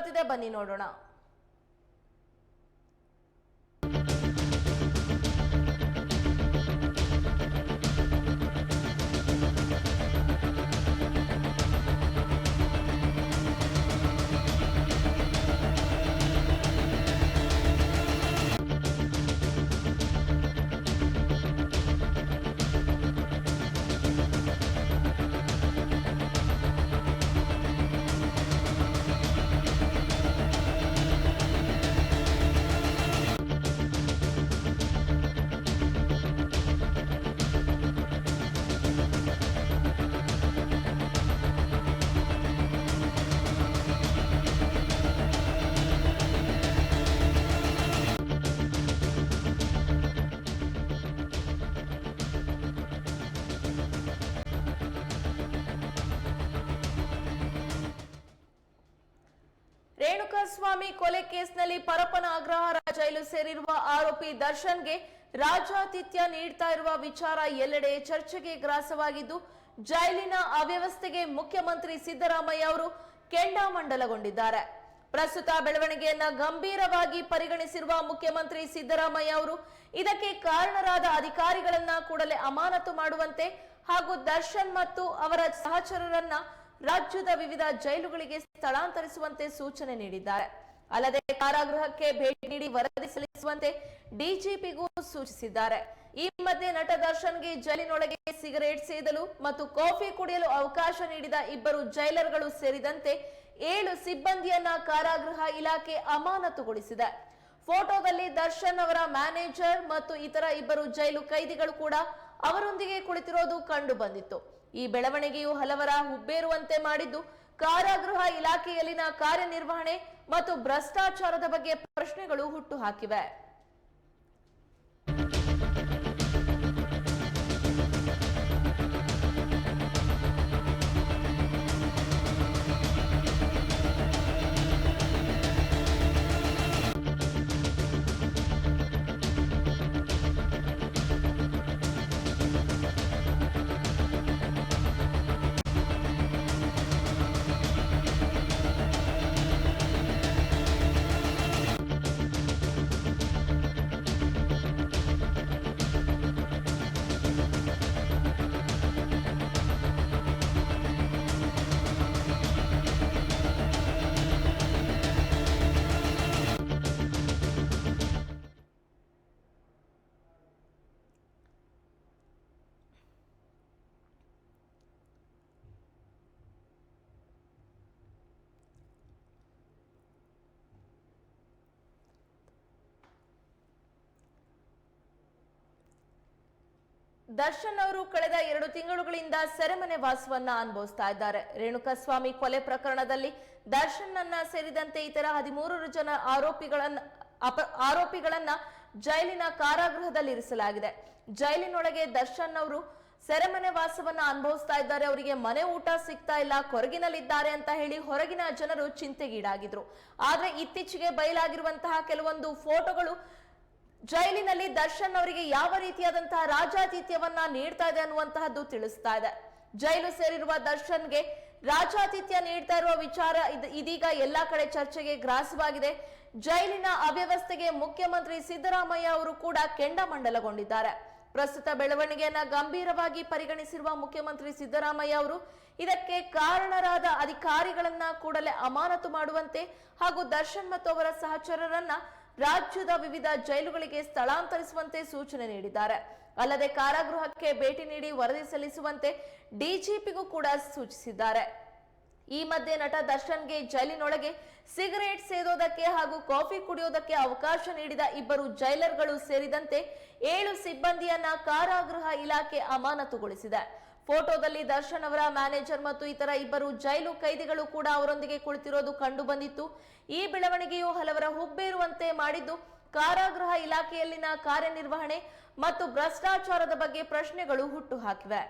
ಬರ್ತಿದೆ ಬನ್ನಿ ನೋಡೋಣ. ರೇಣುಕಾಸ್ವಾಮಿ ಕೊಲೆ ಕೇಸ್ನಲ್ಲಿ ಪರಪನ ಅಗ್ರಹಾರ ಜೈಲು ಸೇರಿರುವ ಆರೋಪಿ ದರ್ಶನ್ಗೆ ರಾಜಾತಿಥ್ಯ ನೀಡ್ತಾ ಇರುವ ವಿಚಾರ ಎಲ್ಲೆಡೆ ಚರ್ಚೆಗೆ ಗ್ರಾಸವಾಗಿದ್ದು, ಜೈಲಿನ ಅವ್ಯವಸ್ಥೆಗೆ ಮುಖ್ಯಮಂತ್ರಿ ಸಿದ್ದರಾಮಯ್ಯ ಅವರು ಕೆಂಡಾಮಂಡಲಗೊಂಡಿದ್ದಾರೆ. ಪ್ರಸ್ತುತ ಬೆಳವಣಿಗೆಯನ್ನ ಗಂಭೀರವಾಗಿ ಪರಿಗಣಿಸಿರುವ ಮುಖ್ಯಮಂತ್ರಿ ಸಿದ್ದರಾಮಯ್ಯ ಅವರು, ಇದಕ್ಕೆ ಕಾರಣರಾದ ಅಧಿಕಾರಿಗಳನ್ನ ಕೂಡಲೇ ಅಮಾನತು ಮಾಡುವಂತೆ ಹಾಗೂ ದರ್ಶನ್ ಮತ್ತು ಅವರ ಸಹಚರರನ್ನ ರಾಜ್ಯದ ವಿವಿಧ ಜೈಲುಗಳಿಗೆ ಸ್ಥಳಾಂತರಿಸುವಂತೆ ಸೂಚನೆ ನೀಡಿದ್ದಾರೆ. ಅಲ್ಲದೆ ಕಾರಾಗೃಹಕ್ಕೆ ಭೇಟಿ ನೀಡಿ ವರದಿ ಸಲ್ಲಿಸುವಂತೆ ಡಿಜಿಪಿಗೂ ಸೂಚಿಸಿದ್ದಾರೆ. ಈ ಮಧ್ಯೆ ನಟ ದರ್ಶನ್ಗೆ ಜೈಲಿನೊಳಗೆ ಸಿಗರೇಟ್ ಸೇದಲು ಮತ್ತು ಕಾಫಿ ಕುಡಿಯಲು ಅವಕಾಶ ನೀಡಿದ ಇಬ್ಬರು ಜೈಲರ್ಗಳು ಸೇರಿದಂತೆ ಏಳು ಸಿಬ್ಬಂದಿಯನ್ನ ಕಾರಾಗೃಹ ಇಲಾಖೆ ಅಮಾನತುಗೊಳಿಸಿದೆ. ಫೋಟೋದಲ್ಲಿ ದರ್ಶನ್ ಅವರ ಮ್ಯಾನೇಜರ್ ಮತ್ತು ಇತರ ಇಬ್ಬರು ಜೈಲು ಕೈದಿಗಳು ಕೂಡ ಅವರೊಂದಿಗೆ ಕುಳಿತಿರೋದು ಕಂಡು ಬಂದಿತ್ತು. ಈ ಬೆಳವಣಿಗೆಯು ಹಲವರ ಹುಬ್ಬೇರುವಂತೆ ಮಾಡಿದ್ದು, ಕಾರಾಗೃಹ ಇಲಾಖೆಯಲ್ಲಿನ ಕಾರ್ಯನಿರ್ವಹಣೆ ಮತ್ತು ಭ್ರಷ್ಟಾಚಾರದ ಬಗ್ಗೆ ಪ್ರಶ್ನೆಗಳು ಹುಟ್ಟುಹಾಕಿವೆ ದರ್ಶನ್ ಅವರು ಕಳೆದ ಎರಡು ತಿಂಗಳುಗಳಿಂದ ಸೆರೆಮನೆ ವಾಸವನ್ನ ಅನುಭವಿಸ್ತಾ ಇದ್ದಾರೆ. ರೇಣುಕಾಸ್ವಾಮಿ ಕೊಲೆ ಪ್ರಕರಣದಲ್ಲಿ ದರ್ಶನ್ ಅನ್ನ ಸೇರಿದಂತೆ ಇತರ ಹದಿಮೂರು ಜನ ಆರೋಪಿಗಳನ್ನ, ಅಪ, ಆರೋಪಿಗಳನ್ನ ಜೈಲಿನ ಕಾರಾಗೃಹದಲ್ಲಿ ಇರಿಸಲಾಗಿದೆ. ಜೈಲಿನೊಳಗೆ ದರ್ಶನ್ ಅವರು ಸೆರೆಮನೆ ವಾಸವನ್ನ ಅನುಭವಿಸ್ತಾ ಇದ್ದಾರೆ. ಅವರಿಗೆ ಮನೆ ಊಟ ಸಿಗ್ತಾ ಇಲ್ಲ, ಕೊರಗಿನಲ್ಲಿದ್ದಾರೆ ಅಂತ ಹೇಳಿ ಹೊರಗಿನ ಜನರು ಚಿಂತೆಗೀಡಾಗಿದ್ರು. ಆದ್ರೆ ಇತ್ತೀಚೆಗೆ ಬಯಲಾಗಿರುವಂತಹ ಕೆಲವೊಂದು ಫೋಟೋಗಳು ಜೈಲಿನಲ್ಲಿ ದರ್ಶನ್ ಅವರಿಗೆ ಯಾವ ರೀತಿಯಾದಂತಹ ರಾಜಾತಿಥ್ಯವನ್ನ ನೀಡ್ತಾ ಇದೆ ಅನ್ನುವಂತಹದ್ದು ತಿಳಿಸ್ತಾ ಇದೆ. ಜೈಲು ಸೇರಿರುವ ದರ್ಶನ್ಗೆ ರಾಜಾತಿಥ್ಯ ನೀಡ್ತಾ ಇರುವ ವಿಚಾರ ಇದ್- ಇದೀಗ ಎಲ್ಲಾ ಕಡೆ ಚರ್ಚೆಗೆ ಗ್ರಾಸವಾಗಿದೆ. ಜೈಲಿನ ಅವ್ಯವಸ್ಥೆಗೆ ಮುಖ್ಯಮಂತ್ರಿ ಸಿದ್ದರಾಮಯ್ಯ ಅವರು ಕೂಡ ಕೆಂಡಮಂಡಲಗೊಂಡಿದ್ದಾರೆ. ಪ್ರಸ್ತುತ ಬೆಳವಣಿಗೆಯನ್ನ ಗಂಭೀರವಾಗಿ ಪರಿಗಣಿಸಿರುವ ಮುಖ್ಯಮಂತ್ರಿ ಸಿದ್ದರಾಮಯ್ಯ ಅವರು ಇದಕ್ಕೆ ಕಾರಣರಾದ ಅಧಿಕಾರಿಗಳನ್ನ ಕೂಡಲೇ ಅಮಾನತು ಮಾಡುವಂತೆ ಹಾಗೂ ದರ್ಶನ್ ಮತ್ತು ಅವರ ಸಹಚರರನ್ನ ರಾಜ್ಯದ ವಿವಿಧ ಜೈಲುಗಳಿಗೆ ಸ್ಥಳಾಂತರಿಸುವಂತೆ ಸೂಚನೆ ನೀಡಿದ್ದಾರೆ. ಅಲ್ಲದೆ ಕಾರಾಗೃಹಕ್ಕೆ ಭೇಟಿ ನೀಡಿ ವರದಿ ಸಲ್ಲಿಸುವಂತೆ ಡಿಜಿಪಿಗೂ ಕೂಡ ಸೂಚಿಸಿದ್ದಾರೆ. ಈ ಮಧ್ಯೆ ನಟ ದರ್ಶನ್ಗೆ ಜೈಲಿನೊಳಗೆ ಸಿಗರೇಟ್ ಸೇದೋದಕ್ಕೆ ಹಾಗೂ ಕಾಫಿ ಕುಡಿಯೋದಕ್ಕೆ ಅವಕಾಶ ನೀಡಿದ ಇಬ್ಬರು ಜೈಲರ್ಗಳು ಸೇರಿದಂತೆ ಏಳು ಸಿಬ್ಬಂದಿಯನ್ನ ಕಾರಾಗೃಹ ಇಲಾಖೆ ಅಮಾನತುಗೊಳಿಸಿದೆ. ಫೋಟೋದಲ್ಲಿ ದರ್ಶನ್ ಅವರ ಮ್ಯಾನೇಜರ್ ಮತ್ತು ಇತರ ಇಬ್ಬರು ಜೈಲು ಕೈದಿಗಳು ಕೂಡ ಅವರೊಂದಿಗೆ ಕುಳಿತಿರೋದು ಕಂಡು ಬಂದಿತ್ತು. ಈ ಬೆಳವಣಿಗೆಯು ಹಲವರ ಹುಬ್ಬೇರುವಂತೆ ಮಾಡಿದ್ದು, ಕಾರಾಗೃಹ ಇಲಾಖೆಯಲ್ಲಿನ ಕಾರ್ಯನಿರ್ವಹಣೆ ಮತ್ತು ಭ್ರಷ್ಟಾಚಾರದ ಬಗ್ಗೆ ಪ್ರಶ್ನೆಗಳು ಹುಟ್ಟುಹಾಕಿವೆ